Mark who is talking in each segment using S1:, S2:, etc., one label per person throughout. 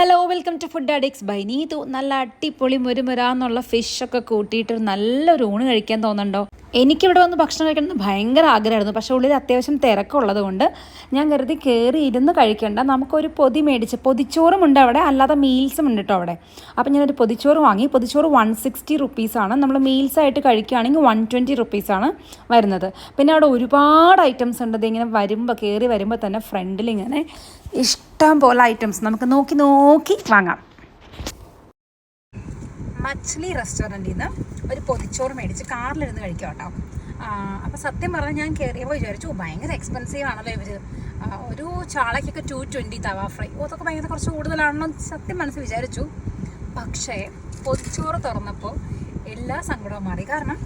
S1: Hello welcome to food addicts by Neethu നല്ല അടിപൊളി മുരുമുരാന്നുള്ള ഫിഷൊക്കെ കൂട്ടിയിട്ട് നല്ലൊരു ഊണ് കഴിക്കാൻ തോന്നുന്നുണ്ടോ? എനിക്കിവിടെ വന്ന് ഭക്ഷണം കഴിക്കണമെന്ന് ഭയങ്കര ആഗ്രഹമായിരുന്നു. പക്ഷേ ഉള്ളിൽ അത്യാവശ്യം തിരക്കുള്ളത് കൊണ്ട് ഞാൻ കരുതി കയറി ഇരുന്ന് കഴിക്കേണ്ട. നമുക്കൊരു പൊതി മേടിച്ച് പൊതിച്ചോറും ഉണ്ട് അവിടെ. അല്ലാതെ മീൽസും ഉണ്ട് കേട്ടോ അവിടെ. അപ്പം ഞാനൊരു പൊതിച്ചോറ് വാങ്ങി. പൊതിച്ചോറ് വൺ സിക്സ്റ്റി റുപ്പീസാണ് നമ്മൾ മീൽസായിട്ട് കഴിക്കുകയാണെങ്കിൽ വൺ ട്വന്റി റുപ്പീസാണ് വരുന്നത്. പിന്നെ അവിടെ ഒരുപാട് ഐറ്റംസ് ഉണ്ട്. ഇങ്ങനെ വരുമ്പോൾ കയറി വരുമ്പോൾ തന്നെ ഫ്രണ്ടിൽ ഇങ്ങനെ ഇഷ്ടം പോലെ ഐറ്റംസ് നമുക്ക് നോക്കി നോക്കി വാങ്ങാം. മച്ച്ലി റെസ്റ്റോറന്റിൽ നിന്ന് ഒരു പൊതിച്ചോറ് മേടിച്ച് കാറിലിരുന്ന് കഴിക്കാം കേട്ടോ അപ്പോൾ സത്യം പറഞ്ഞാൽ ഞാൻ കയറിയപ്പോൾ വിചാരിച്ചു "ഓ, ഭയങ്കര എക്സ്പെൻസീവ് ആണല്ലോ ഇവർ ഒരു ചാളയ്ക്കൊക്കെ ടു ട്വന്റി തവ ഫ്രൈ അതൊക്കെ ഭയങ്കര കുറച്ച് കൂടുതലാണെന്ന് സത്യം മനസ്സ് വിചാരിച്ചു. പക്ഷേ പൊതിച്ചോറ് തുറന്നപ്പോൾ എല്ലാ സങ്കടവും മാറി. കാരണം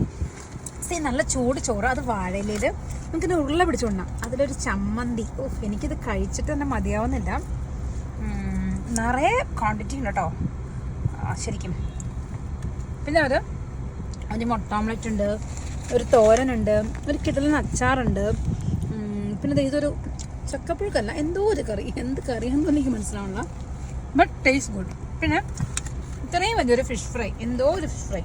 S1: സി നല്ല ചൂട് ചോറ്. അത് വാഴയിലേൽ നമുക്കിത് ഉരുള പിടിച്ചുകൊണ്ടാം അതിലൊരു ചമ്മന്തി. ഓ എനിക്കിത് കഴിച്ചിട്ട് തന്നെ മതിയാവുന്നില്ല. നിറയെ ക്വാണ്ടിറ്റി ഉണ്ട് കേട്ടോ ശരിക്കും. പിന്നെ ഒരു ഒരു മുട്ട ഓംലെറ്റ് ഉണ്ട് ഒരു തോരനുണ്ട് ഒരു കിടലിന് അച്ചാറുണ്ട് പിന്നെ ഇതൊരു ചക്കപ്പുഴുക്കല്ല എന്തോ ഒരു കറി. എന്ത് കറിയാണെന്ന് എനിക്ക് മനസ്സിലാവണില്ല. ബട്ട് ടേസ്റ്റ് ഗുഡ് പിന്നെ ഇത്രയും വലിയൊരു ഫിഷ് ഫ്രൈ എന്തോ ഒരു ഫിഷ് ഫ്രൈ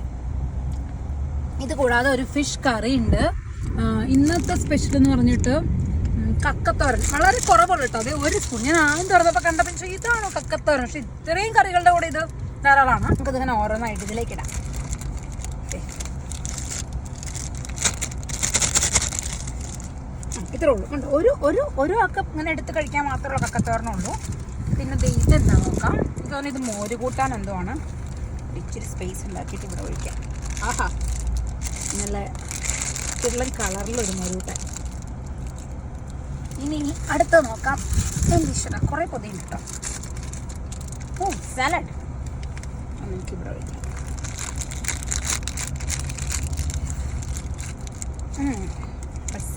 S1: ഇത് കൂടാതെ ഒരു ഫിഷ് കറി ഉണ്ട്. ഇന്നത്തെ സ്പെഷ്യൽ എന്ന് പറഞ്ഞിട്ട് കക്കത്തോരൻ. വളരെ കുറവുള്ള കേട്ടോ അതേ ഒരു സ്പൂൺ ഞാൻ ആദ്യം തുറന്നപ്പോൾ കണ്ടപ്പോൾ പക്ഷേ ഇതാണോ കക്കത്തോരൻ? പക്ഷെ ഇത്രയും കറികളുടെ കൂടെ ഇത് ധാരാളമാണ്. നമുക്കത് ഇങ്ങനെ ഓരോന്നായിട്ട് ഇതിലേക്ക് ഇടാം. ഇത്രേ ഉള്ളൂ. കണ്ടോ? ഒരു ഒരു ഒരു അക്ക ഇങ്ങനെ എടുത്ത് കഴിക്കാൻ മാത്രമുള്ള കക്കത്തോരനുള്ളൂ പിന്നെ ഇത് എന്താ നോക്കാം. എനിക്ക് തോന്നുന്നു ഇത് മോര് കൂട്ടാൻ എന്തോ ആണ്. ഇച്ചിരി സ്പേസ് ഉണ്ടാക്കിയിട്ട് ഇവിടെ ഒഴിക്കാം. ആഹാ. നല്ല കിള്ളൻ കളറിലൊരു മരൂട്ടൻ. ഇനി അടുത്ത നോക്കാം. എന്തിഷ്ട കുറേ പൊതിയുണ്ട് കേട്ടോ ഓ സാലഡ് നമുക്ക് ഇവിടെ ഒഴിക്കാം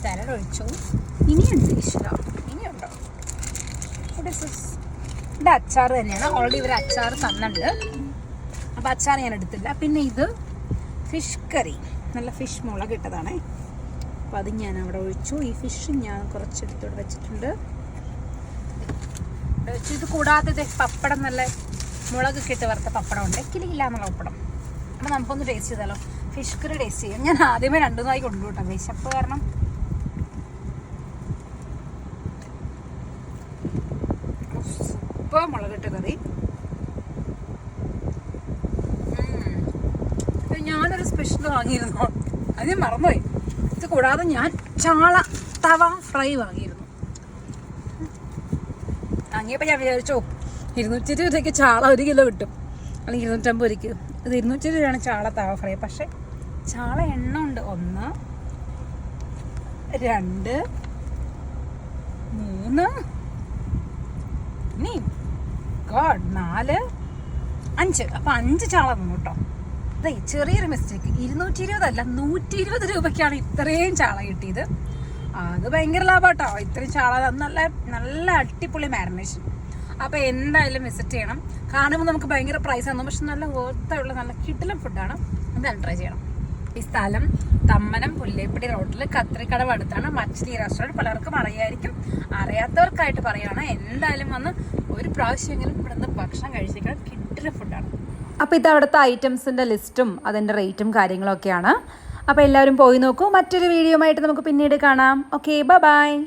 S1: സാലഡ് ഒഴിച്ചു. ഇനിയുണ്ട് ഈശ്വര ഇനിയുണ്ടോ? Is അച്ചാർ തന്നെയാണ്. ഓൾറെഡി ഇവർ അച്ചാർ തന്നിട്ടുണ്ട്. അപ്പോൾ അച്ചാർ ഞാൻ എടുത്തില്ല. പിന്നെ ഇത് ഫിഷ് കറി. നല്ല ഫിഷ് മുളക് ഇട്ടതാണേ. അപ്പോൾ അത് ഞാൻ അവിടെ ഒഴിച്ചു. ഈ ഫിഷ് ഞാൻ കുറച്ചെടുത്തോടെ വെച്ചിട്ടുണ്ട്. വെച്ചു ഇത് കൂടാതെ പപ്പടം നല്ല മുളക് ഇട്ട് വറുത്ത പപ്പടം ഉണ്ട് കിളിയില്ല എന്നുള്ള പപ്പടം. അപ്പോൾ നമുക്കൊന്ന് ടേസ്റ്റ് ചെയ്താലോ. ഫിഷ് കറി ടേസ്റ്റ് ചെയ്യാം. ഞാൻ ആദ്യമേ രണ്ടു നായി കൊണ്ടു കേട്ടോ. വിശപ്പ് കാരണം. സൂപ്പർ മുളകിട്ട് കറി ഉം. ഇത് സ്പെഷ്യൽ വാങ്ങിയിരുന്നു. അത് ഞാൻ മറന്നുപോയി. ഇത് കൂടാതെ ഞാൻ ചാള തവ ഫ്രൈ വാങ്ങിയിരുന്നു. വാങ്ങിയപ്പോൾ ഞാൻ വിചാരിച്ചോ ഇരുന്നൂറ്റി ഇരുപത് രൂപയ്ക്ക് ചാള ഒരു കിലോ കിട്ടും. അല്ലെങ്കിൽ ഇരുന്നൂറ്റമ്പത് രൂപയ്ക്ക്. ഇത് ഇരുന്നൂറ്റി രൂപയാണ് ചാള തവ ഫ്രൈ പക്ഷേ ചാള എണ്ണ ഉണ്ട്. ഒന്ന് രണ്ട് മൂന്ന് ഇനി ഗോഡ് നാല് അഞ്ച്. അപ്പം അഞ്ച് ചാള തന്നു കേട്ടോ. ചെറിയൊരു മിസ്റ്റേക്ക് ഇരുന്നൂറ്റി ഇരുപതല്ല നൂറ്റി ഇരുപത് രൂപയ്ക്കാണ് ഇത്രയും ചാള കിട്ടിയത്. അത് ഭയങ്കര ലാഭട്ടോ. ഇത്രയും ചാള നല്ല നല്ല അടിപൊളി മാരിനേഷൻ അപ്പൊ എന്തായാലും വിസിറ്റ് ചെയ്യണം. കാണുമ്പോൾ നമുക്ക് ഭയങ്കര പ്രൈസ് ആണ് പക്ഷെ നല്ല വേർത്തുള്ള നല്ല കിടിലം ഫുഡാണ് എന്തായാലും ട്രൈ ചെയ്യണം. ഈ സ്ഥലം തമ്മനം പുല്ലേപ്പടി റോഡിൽ കത്രിക്കടവ് അടുത്താണ്. മച്ചിലി റെസ്റ്റോറന്റ് പലർക്കും അറിയായിരിക്കും. അറിയാത്തവർക്കായിട്ട് പറയുകയാണ് എന്തായാലും വന്ന് ഒരു പ്രാവശ്യമെങ്കിലും ഇവിടുന്ന് ഭക്ഷണം കഴിച്ചേക്കാൻ കിട്ടുന്ന ഫുഡാണ് അപ്പോൾ ഇത് അവിടുത്തെ ഐറ്റംസിന്റെ ലിസ്റ്റും അതിന്റെ റേറ്റും കാര്യങ്ങളൊക്കെയാണ്. അപ്പോൾ എല്ലാവരും പോയി നോക്കൂ. മറ്റൊരു വീഡിയോ ആയിട്ട് നമുക്ക് പിന്നീട് കാണാം. Okay bye